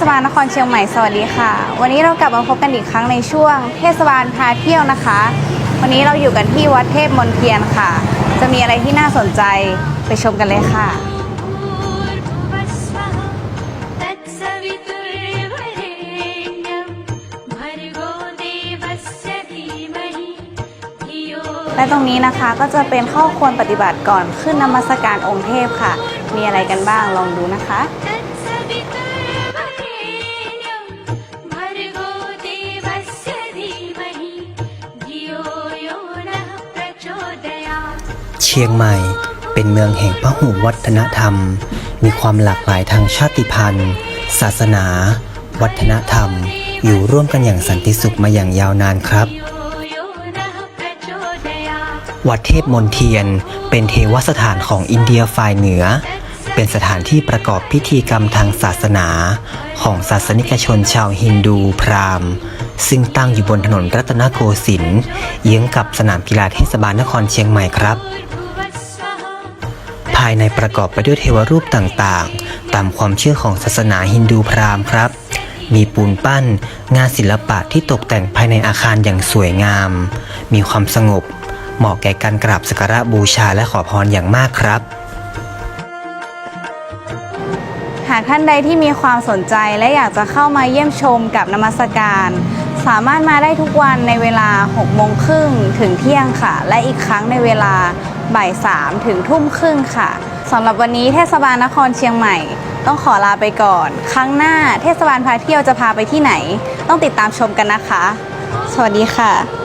ศบาลนครเชียงใหม่ สวัสดีค่ะ วันนี้เรากลับมาพบกันอีกครั้งในช่วง เทศบาลพาเที่ยวนะคะ วันนี้เราอยู่กันที่วัดเทพมนเทียนค่ะ จะมีอะไรที่น่าสนใจไปชมกันเลยค่ะ และตรงนี้นะคะก็จะเป็นข้อควรปฏิบัติก่อนขึ้นนมัสการองค์เทพค่ะ มีอะไรกันบ้างลองดูนะคะ เชียงใหม่ เป็นเมืองแห่งพหูวัฒนธรรม มีความหลากหลายทางชาติพันธุ์ ศาสนา วัฒนธรรม อยู่ร่วมกันอย่างสันติสุขมาอย่างยาวนานครับ วัดเทพมนเทียน เป็นเทวสถานของอินเดียฝ่ายเหนือ เป็นสถานที่ประกอบพิธีกรรมทางศาสนา ของศาสนิกชนชาวฮินดูพราหมณ์ ซึ่งตั้งอยู่บนถนนรัตนโกสินทร์เยื้องกับสนามกีฬาเทศบาลนครเชียงใหม่ครับ ภายในประกอบไปด้วยเทวรูปต่างๆ ตามความเชื่อของศาสนาฮินดูพราหมณ์ครับ มีปูนปั้น งานศิลปะที่ตกแต่งภายในอาคารอย่างสวยงาม มีความสงบ เหมาะแก่การกราบสักการะบูชาและขอพรอย่างมากครับหากท่านใดที่มีความสนใจและอยากจะเข้ามาเยี่ยมชมกับนมัสการ สามารถมาได้ทุกวันในเวลา 6 โมงครึ่งถึงเที่ยงค่ะ และอีกครั้งในเวลาบ่าย 3 ถึงทุ่มครึ่งค่ะสำหรับวันนี้เทศบาลนครเชียงใหม่ ต้องขอลาไปก่อน ครั้งหน้าเทศบาลพาเที่ยวจะพาไปที่ไหน ต้องติดตามชมกันนะคะ สวัสดีค่ะ